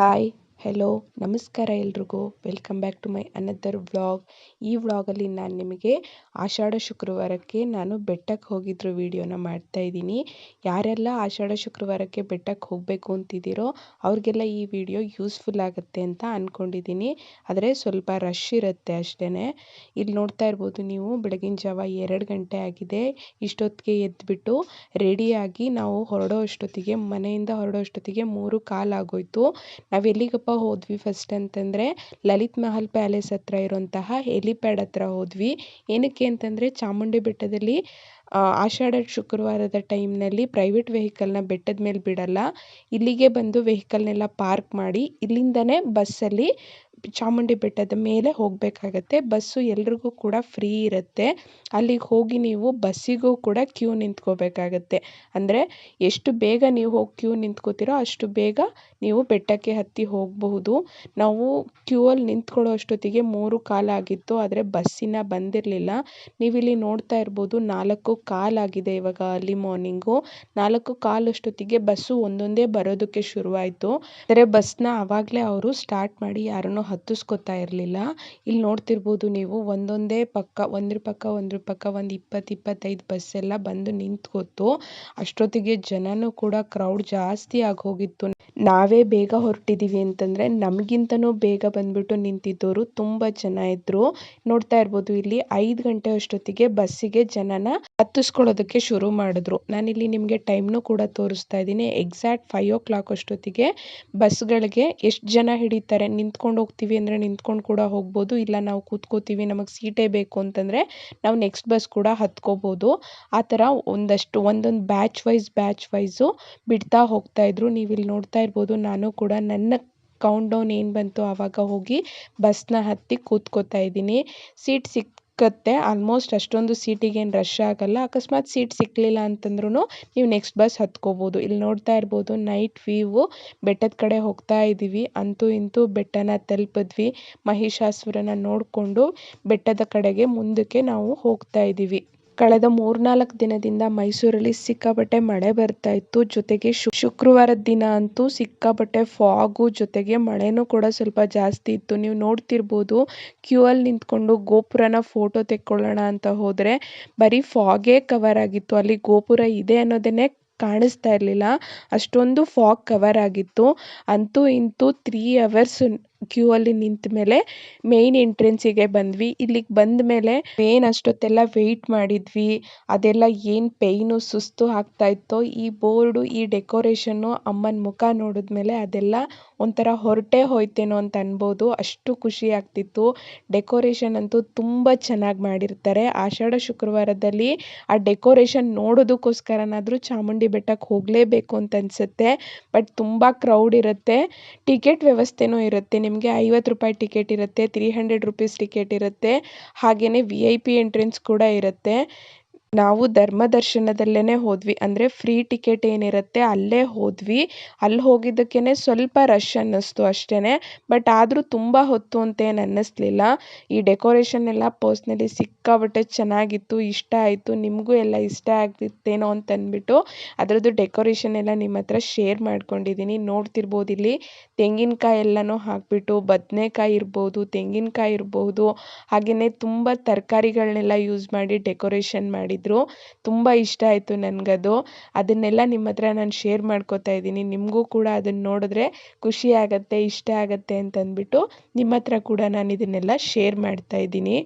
Hi. Hello ನಮಸ್ಕಾರ ಎಲ್ರಿಗೂ. Welcome back to my another vlog ಈ ವ್ಲಾಗಲ್ಲಿ ನಾನು ನಿಮಗೆ ಆಷಾಢ ಶುಕ್ರವಾರಕ್ಕೆ ನಾನು ಬೆಟ್ಟಕ್ಕೆ ಹೋಗಿದ್ರು ವಿಡಿಯೋನ ಮಾಡ್ತಾ ಇದ್ದೀನಿ. ಯಾರೆಲ್ಲ ಆಷಾಢ ಶುಕ್ರವಾರಕ್ಕೆ ಬೆಟ್ಟಕ್ಕೆ ಹೋಗಬೇಕು ಅಂತಿದ್ದೀರೋ ಅವ್ರಿಗೆಲ್ಲ ಈ ವಿಡಿಯೋ ಯೂಸ್ಫುಲ್ ಆಗುತ್ತೆ ಅಂತ ಅಂದ್ಕೊಂಡಿದ್ದೀನಿ ಆದರೆ ಸ್ವಲ್ಪ ರಶ್ ಇರುತ್ತೆ ಅಷ್ಟೇ ಇಲ್ಲಿ ನೋಡ್ತಾ ಇರ್ಬೋದು ನೀವು, ಬೆಳಗಿನ ಜಾವ ಎರಡು ಗಂಟೆ ಆಗಿದೆ. ಇಷ್ಟೊತ್ತಿಗೆ ಎದ್ದುಬಿಟ್ಟು ರೆಡಿಯಾಗಿ ನಾವು ಹೊರಡೋ ಅಷ್ಟೊತ್ತಿಗೆ, ಮನೆಯಿಂದ ಹೊರಡೋ ಅಷ್ಟೊತ್ತಿಗೆ ಮೂರು ಕಾಲಾಗೋಯಿತು ನಾವು ಎಲ್ಲಿಗಪ್ಪ ಹೋದ್ವಿ ಫಸ್ಟ್ ಅಂತಂದರೆ ಲಲಿತ್ ಮಹಲ್ ಪ್ಯಾಲೇಸ್ ಹತ್ರ ಇರುವಂತಹ ಹೆಲಿಪ್ಯಾಡ್ ಹತ್ರ ಹೋದ್ವಿ. ಏನಕ್ಕೆ ಅಂತಂದರೆ ಚಾಮುಂಡಿ ಬೆಟ್ಟದಲ್ಲಿ ಆಷಾಢ ಶುಕ್ರವಾರದ ಟೈಮ್ನಲ್ಲಿ ಪ್ರೈವೇಟ್ ವೆಹಿಕಲ್ನ ಬೆಟ್ಟದ ಮೇಲೆ ಬಿಡಲ್ಲ. ಇಲ್ಲಿಗೆ ಬಂದು ವೆಹಿಕಲ್ನೆಲ್ಲ ಪಾರ್ಕ್ ಮಾಡಿ ಇಲ್ಲಿಂದನೇ ಬಸ್ಸಲ್ಲಿ ಚಾಮುಂಡಿ ಬೆಟ್ಟದ ಮೇಲೆ ಹೋಗಬೇಕಾಗತ್ತೆ. ಬಸ್ಸು ಎಲ್ರಿಗೂ ಕೂಡ ಫ್ರೀ ಇರುತ್ತೆ. ಅಲ್ಲಿಗೆ ಹೋಗಿ ನೀವು ಬಸ್ಸಿಗೂ ಕೂಡ ಕ್ಯೂ ನಿಂತ್ಕೋಬೇಕಾಗತ್ತೆ. ಅಂದರೆ ಎಷ್ಟು ಬೇಗ ನೀವು ಹೋಗಿ ಕ್ಯೂ ನಿಂತ್ಕೋತೀರೋ ಅಷ್ಟು ಬೇಗ ನೀವು ಬೆಟ್ಟಕ್ಕೆ ಹತ್ತಿ ಹೋಗಬಹುದು. ನಾವು ಕ್ಯೂ ಅಲ್ಲಿ ನಿಂತ್ಕೊಳ್ಳೋ ಅಷ್ಟೊತ್ತಿಗೆ ಮೂರು ಕಾಲಾಗಿತ್ತು ಆದರೆ ಬಸ್ಸಿನ ಬಂದಿರಲಿಲ್ಲ. ನೀವಿಲ್ಲಿ ನೋಡ್ತಾ ಇರ್ಬೋದು, ನಾಲ್ಕು ಕಾಲಾಗಿದೆ ಇವಾಗ ಅರ್ಲಿ ಮಾರ್ನಿಂಗು. ನಾಲ್ಕು ಕಾಲಷ್ಟೊತ್ತಿಗೆ ಬಸ್ಸು ಒಂದೊಂದೇ ಬರೋದಕ್ಕೆ ಶುರುವಾಯಿತು. ಆದರೆ ಬಸ್ನ ಆವಾಗಲೇ ಅವರು ಸ್ಟಾರ್ಟ್ ಮಾಡಿ ಯಾರನ್ನೂ ಹತ್ತಿಸ್ಕೊತಾ ಇರಲಿಲ್ಲ. ಇಲ್ಲಿ ನೋಡ್ತಿರ್ಬೋದು ನೀವು ಒಂದೊಂದೇ ಪಕ್ಕ, ಒಂದ್ರ ಪಕ್ಕ ಒಂದ್ರ ಪಕ್ಕ ಒಂದು ಇಪ್ಪತ್ತು, ಇಪ್ಪತ್ತೈದು ಬಸ್ಸೆಲ್ಲ ಬಂದು ನಿಂತ್ಕೋತು ಅಷ್ಟೊತ್ತಿಗೆ ಜನನೂ ಕೂಡ ಕ್ರೌಡ್ ಜಾಸ್ತಿ ಆಗೋಗಿತ್ತು. ನಾವೇ ಬೇಗ ಹೊರಟಿದ್ದೀವಿ ಅಂತಂದರೆ ನಮಗಿಂತನೂ ಬೇಗ ಬಂದ್ಬಿಟ್ಟು ನಿಂತಿದ್ದವರು ತುಂಬ ಜನ ಇದ್ದರು ನೋಡ್ತಾ ಇರ್ಬೋದು ಇಲ್ಲಿ ಐದು ಗಂಟೆ ಅಷ್ಟೊತ್ತಿಗೆ ಬಸ್ಸಿಗೆ ಜನನ ಹತ್ತಿಸ್ಕೊಳ್ಳೋದಕ್ಕೆ ಶುರು ಮಾಡಿದ್ರು. ನಾನಿಲ್ಲಿ ನಿಮಗೆ ಟೈಮ್ನು ಕೂಡ ತೋರಿಸ್ತಾ ಇದ್ದೀನಿ. ಎಕ್ಸಾಕ್ಟ್ ಫೈವ್ ಓ ಕ್ಲಾಕ್ ಅಷ್ಟೊತ್ತಿಗೆ ಬಸ್ಗಳಿಗೆ ಎಷ್ಟು ಜನ ಹಿಡಿತಾರೆ ನಿಂತ್ಕೊಂಡು ಹೋಗ್ತೀವಿ ಅಂದರೆ ನಿಂತ್ಕೊಂಡು ಕೂಡ ಹೋಗ್ಬೋದು. ಇಲ್ಲ ನಾವು ಕೂತ್ಕೋತೀವಿ, ನಮಗೆ ಸೀಟೇ ಬೇಕು ಅಂತಂದರೆ ನಾವು ನೆಕ್ಸ್ಟ್ ಬಸ್ ಕೂಡ ಹತ್ಕೋಬೋದು. ಆ ಥರ ಒಂದಷ್ಟು, ಒಂದೊಂದು ಬ್ಯಾಚ್ ವೈಸ್ ಬ್ಯಾಚ್ ವೈಸು ಬಿಡ್ತಾ ಹೋಗ್ತಾ ಇದ್ರು. ನೀವು ಇಲ್ಲಿ ನೋಡ್ತಾ ಇರ್ಬೋದು, ನಾನು ಕೂಡ ನನ್ನ ಕೌಂಟ್ ಡೌನ್ ಏನು ಬಂತು ಆವಾಗ ಹೋಗಿ ಬಸ್ನ ಹತ್ತಿ ಕೂತ್ಕೋತಾ ಇದ್ದೀನಿ. ಸೀಟ್ ಸಿಕ್ಕತ್ತೆ. ಆಲ್ಮೋಸ್ಟ್ ಅಷ್ಟೊಂದು ಸೀಟಿಗೇನು ರಶ್ ಆಗಲ್ಲ. ಅಕಸ್ಮಾತ್ ಸೀಟ್ ಸಿಕ್ಕಲಿಲ್ಲ ಅಂತಂದ್ರೂ ನೀವು ನೆಕ್ಸ್ಟ್ ಬಸ್ ಹತ್ಕೋಬೋದು. ಇಲ್ಲಿ ನೋಡ್ತಾ ಇರ್ಬೋದು ನೈಟ್ ವ್ಯೂವು ಬೆಟ್ಟದ ಕಡೆ ಹೋಗ್ತಾ ಇದ್ದೀವಿ ಅಂತೂ ಇಂತೂ ಬೆಟ್ಟನ ತಲುಪಿದ್ವಿ. ಮಹಿಷಾಸುರನ ನೋಡಿಕೊಂಡು ಬೆಟ್ಟದ ಕಡೆಗೆ ಮುಂದಕ್ಕೆ ನಾವು ಹೋಗ್ತಾ ಇದ್ದೀವಿ ಕಳೆದ ಮೂರ್ನಾಲ್ಕು ದಿನದಿಂದ ಮೈಸೂರಲ್ಲಿ ಸಿಕ್ಕಾಪಟ್ಟೆ ಮಳೆ ಬರ್ತಾ ಇತ್ತು. ಜೊತೆಗೆ ಶುಕ್ರವಾರದ ದಿನ ಅಂತೂ ಸಿಕ್ಕಾಪಟ್ಟೆ ಫಾಗು, ಜೊತೆಗೆ ಮಳೆನೂ ಕೂಡ ಸ್ವಲ್ಪ ಜಾಸ್ತಿ ಇತ್ತು. ನೀವು ನೋಡ್ತಿರ್ಬೋದು ಕ್ಯೂ ಅಲ್ಲಿ ನಿಂತ್ಕೊಂಡು ಗೋಪುರನ ಫೋಟೋ ತೆಕ್ಕೊಳ್ಳೋಣ ಅಂತ ಹೋದರೆ ಬರೀ ಫಾಗೇ ಕವರ್ ಆಗಿತ್ತು. ಅಲ್ಲಿ ಗೋಪುರ ಇದೆ ಅನ್ನೋದನ್ನೇ ಕಾಣಿಸ್ತಾ ಇರಲಿಲ್ಲ. ಅಷ್ಟೊಂದು ಫಾಗ್ ಕವರ್ ಆಗಿತ್ತು. ಅಂತೂ ಇಂತೂ ತ್ರೀ ಅವರ್ಸ್ ಕ್ಯೂ ಅಲ್ಲಿ ನಿಂತ ಮೇಲೆ ಮೇನ್ ಎಂಟ್ರೆನ್ಸಿಗೆ ಬಂದ್ವಿ. ಇಲ್ಲಿಗೆ ಬಂದ ಮೇಲೆ ಏನು ಅಷ್ಟೊತ್ತೆಲ್ಲ ವೆಯ್ಟ್ ಮಾಡಿದ್ವಿ. ಅದೆಲ್ಲ ಏನು ಪೇಯ್ನು ಸುಸ್ತು ಆಗ್ತಾ ಇತ್ತೋ, ಈ ಬೋರ್ಡು ಈ ಡೆಕೋರೇಷನ್ನು ಅಮ್ಮನ ಮುಖ ನೋಡಿದ್ಮೇಲೆ ಅದೆಲ್ಲ ಒಂಥರ ಹೊರಟೇ ಹೋಯ್ತೇನೋ ಅಂತ ಅನ್ಬೋದು. ಅಷ್ಟು ಖುಷಿ ಆಗ್ತಿತ್ತು. ಡೆಕೋರೇಷನ್ ಅಂತೂ ತುಂಬ ಚೆನ್ನಾಗಿ ಮಾಡಿರ್ತಾರೆ. ಆಷಾಢ ಶುಕ್ರವಾರದಲ್ಲಿ ಆ ಡೆಕೋರೇಷನ್ ನೋಡೋದಕ್ಕೋಸ್ಕರನಾದರೂ ಚಾಮುಂಡಿ ಬೆಟ್ಟಕ್ಕೆ ಹೋಗಲೇಬೇಕು ಅಂತ ಅನಿಸುತ್ತೆ. ಬಟ್ ತುಂಬ ಕ್ರೌಡ್ ಇರುತ್ತೆ. ಟಿಕೆಟ್ ವ್ಯವಸ್ಥೆನೂ ಇರುತ್ತೆ. ನಿಮಗೆ ಐವತ್ತು ರೂಪಾಯಿ ಟಿಕೆಟ್ ಇರುತ್ತೆ ತ್ರೀ ಹಂಡ್ರೆಡ್ ರುಪೀಸ್ ಟಿಕೆಟ್ ಇರುತ್ತೆ ಹಾಗೆಯೇ ವಿ ಐ ಪಿ ಎಂಟ್ರೆನ್ಸ್ ಕೂಡ ಇರುತ್ತೆ. ನಾವು ಧರ್ಮ ದರ್ಶನದಲ್ಲೇ ಹೋದ್ವಿ. ಅಂದರೆ ಫ್ರೀ ಟಿಕೆಟ್ ಏನಿರುತ್ತೆ ಅಲ್ಲೇ ಹೋದ್ವಿ. ಅಲ್ಲಿ ಹೋಗಿದ್ದಕ್ಕೇ ಸ್ವಲ್ಪ ರಶ್ ಅನ್ನಿಸ್ತು ಅಷ್ಟೇ ಬಟ್ ಆದರೂ ತುಂಬ ಹೊತ್ತು ಅಂತೇನು ಅನ್ನಿಸ್ಲಿಲ್ಲ. ಈ ಡೆಕೋರೇಷನ್ ಎಲ್ಲ ಪರ್ಸ್ನಲಿ ಸಿಕ್ಕಾಪಟ್ಟೆ ಚೆನ್ನಾಗಿತ್ತು, ಇಷ್ಟ ಆಯಿತು. ನಿಮಗೂ ಎಲ್ಲ ಇಷ್ಟ ಆಗ್ತಿತ್ತೇನೋ ಅಂತ ಅಂದ್ಬಿಟ್ಟು ಅದರದ್ದು ಡೆಕೋರೇಷನ್ ಎಲ್ಲ ನಿಮ್ಮ ಹತ್ರ ಶೇರ್ ಮಾಡ್ಕೊಂಡಿದ್ದೀನಿ ನೋಡ್ತಿರ್ಬೋದು ಇಲ್ಲಿ. ತೆಂಗಿನಕಾಯಿ ಎಲ್ಲನೂ ಹಾಕಿಬಿಟ್ಟು, ಬದನೆಕಾಯಿ ಇರ್ಬೋದು, ತೆಂಗಿನಕಾಯಿ ಇರ್ಬೋದು. ಹಾಗೆಯೇ ತುಂಬ ತರಕಾರಿಗಳನ್ನೆಲ್ಲ ಯೂಸ್ ಮಾಡಿ ಡೆಕೋರೇಷನ್ ಮಾಡಿದ್ರು ತುಂಬ ಇಷ್ಟ ಆಯಿತು ನನಗದು. ಅದನ್ನೆಲ್ಲ ನಿಮ್ಮ ಹತ್ರ ನಾನು ಶೇರ್ ಮಾಡ್ಕೋತಾ ಇದ್ದೀನಿ. ನಿಮಗೂ ಕೂಡ ಅದನ್ನು ನೋಡಿದ್ರೆ ಖುಷಿ ಆಗುತ್ತೆ, ಇಷ್ಟ ಆಗುತ್ತೆ ಅಂತಂದ್ಬಿಟ್ಟು ನಿಮ್ಮ ಹತ್ರ ಕೂಡ ನಾನು ಇದನ್ನೆಲ್ಲ ಶೇರ್ ಮಾಡ್ತಾ ಇದ್ದೀನಿ.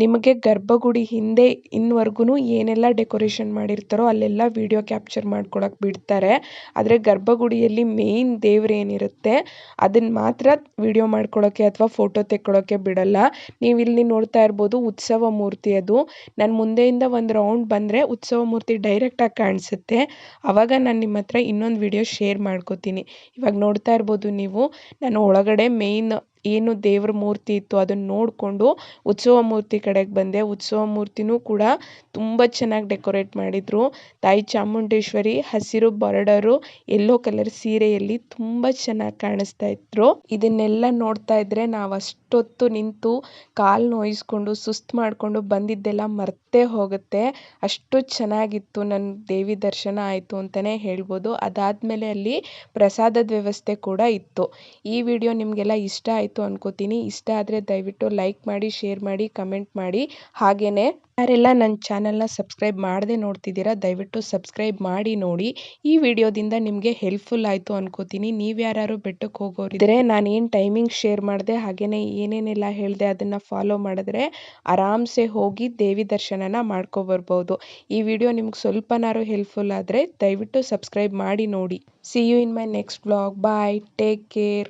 ನಿಮಗೆ ಗರ್ಭಗುಡಿ ಹಿಂದೆ ಇನ್ವರ್ಗೂ ಏನೆಲ್ಲ ಡೆಕೋರೇಷನ್ ಮಾಡಿರ್ತಾರೋ ಅಲ್ಲೆಲ್ಲ ವಿಡಿಯೋ ಕ್ಯಾಪ್ಚರ್ ಮಾಡ್ಕೊಳಕ್ಕೆ ಬಿಡ್ತಾರೆ. ಆದರೆ ಗರ್ಭಗುಡಿಯಲ್ಲಿ ಮೇಯ್ನ್ ದೇವ್ರು ಏನಿರುತ್ತೆ ಅದನ್ನು ಮಾತ್ರ ವಿಡಿಯೋ ಮಾಡ್ಕೊಳ್ಳೋಕ್ಕೆ ಅಥವಾ ಫೋಟೋ ತೆಕ್ಕೊಳ್ಳೋಕ್ಕೆ ಬಿಡಲ್ಲ. ನೀವು ಇಲ್ಲಿ ನೋಡ್ತಾ ಇರ್ಬೋದು ಉತ್ಸವ ಮೂರ್ತಿ ಅದು. ನಾನು ಮುಂದೆಯಿಂದ ಒಂದು ರೌಂಡ್ ಬಂದರೆ ಉತ್ಸವ ಮೂರ್ತಿ ಡೈರೆಕ್ಟಾಗಿ ಕಾಣಿಸುತ್ತೆ. ಆವಾಗ ನಾನು ನಿಮ್ಮ ಹತ್ರ ಇನ್ನೊಂದು ವಿಡಿಯೋ ಶೇರ್ ಮಾಡ್ಕೋತೀನಿ. ಇವಾಗ ನೋಡ್ತಾ ಇರ್ಬೋದು ನೀವು. ನಾನು ಒಳಗಡೆ ಮೇಯ್ನ್ ಏನು ದೇವ್ರ ಮೂರ್ತಿ ಇತ್ತು ಅದನ್ನು ನೋಡಿಕೊಂಡು ಉತ್ಸವ ಮೂರ್ತಿ ಕಡೆಗೆ ಬಂದೆ. ಉತ್ಸವ ಮೂರ್ತಿನೂ ಕೂಡ ತುಂಬ ಚೆನ್ನಾಗಿ ಡೆಕೋರೇಟ್ ಮಾಡಿದರು. ತಾಯಿ ಚಾಮುಂಡೇಶ್ವರಿ, ಹಸಿರು ಬಾರ್ಡರು ಯೆಲ್ಲೋ ಕಲರ್ ಸೀರೆಯಲ್ಲಿ ತುಂಬ ಚೆನ್ನಾಗಿ ಕಾಣಿಸ್ತಾ ಇದ್ರು. ಇದನ್ನೆಲ್ಲ ನೋಡ್ತಾ ಇದ್ರೆ ನಾವು ಅಷ್ಟೊತ್ತು ನಿಂತು ಕಾಲು ನೋಯಿಸ್ಕೊಂಡು, ಸುಸ್ತು ಮಾಡಿಕೊಂಡು ಬಂದಿದ್ದೆಲ್ಲ ಮರ್ತೇ ಹೋಗುತ್ತೆ. ಅಷ್ಟು ಚೆನ್ನಾಗಿತ್ತು. ನನ್ನ ದೇವಿ ದರ್ಶನ ಆಯಿತು ಅಂತಲೇ ಹೇಳ್ಬೋದು. ಅದಾದಮೇಲೆ ಅಲ್ಲಿ ಪ್ರಸಾದದ ವ್ಯವಸ್ಥೆ ಕೂಡ ಇತ್ತು. ಈ ವಿಡಿಯೋ ನಿಮಗೆಲ್ಲ ಇಷ್ಟ ಆಯಿತು ಅನ್ಕೋತೀನಿ. ಇಷ್ಟ ಆದರೆ ದಯವಿಟ್ಟು ಲೈಕ್ ಮಾಡಿ ಶೇರ್ ಮಾಡಿ ಕಮೆಂಟ್ ಮಾಡಿ. ಹಾಗೇ ಯಾರೆಲ್ಲ ನನ್ನ ಚಾನಲ್ನ ಸಬ್ಸ್ಕ್ರೈಬ್ ಮಾಡದೆ ನೋಡ್ತಿದ್ದೀರಾ, ದಯವಿಟ್ಟು ಸಬ್ಸ್ಕ್ರೈಬ್ ಮಾಡಿ ನೋಡಿ. ಈ ವಿಡಿಯೋದಿಂದ ನಿಮಗೆ ಹೆಲ್ಪ್ಫುಲ್ ಆಯಿತು ಅನ್ಕೋತೀನಿ. ನೀವು ಯಾರು ಬೆಟ್ಟಕ್ಕೆ ಹೋಗೋರಿದ್ರೆ ನಾನು ಏನು ಟೈಮಿಂಗ್ ಶೇರ್ ಮಾಡಿದೆ ಹಾಗೆಯೇ ಏನೇನೆಲ್ಲ ಹೇಳಿದೆ ಅದನ್ನು ಫಾಲೋ ಮಾಡಿದ್ರೆ ಆರಾಮ್ಸೆ ಹೋಗಿ ದೇವಿ ದರ್ಶನನ ಮಾಡ್ಕೊಬರ್ಬೋದು ಈ ವಿಡಿಯೋ ನಿಮ್ಗೆ ಸ್ವಲ್ಪನಾರು ಹೆಲ್ಪ್ಫುಲ್ ಆದರೆ ದಯವಿಟ್ಟು ಸಬ್ಸ್ಕ್ರೈಬ್ ಮಾಡಿ ನೋಡಿ. See you in my next blog bye take care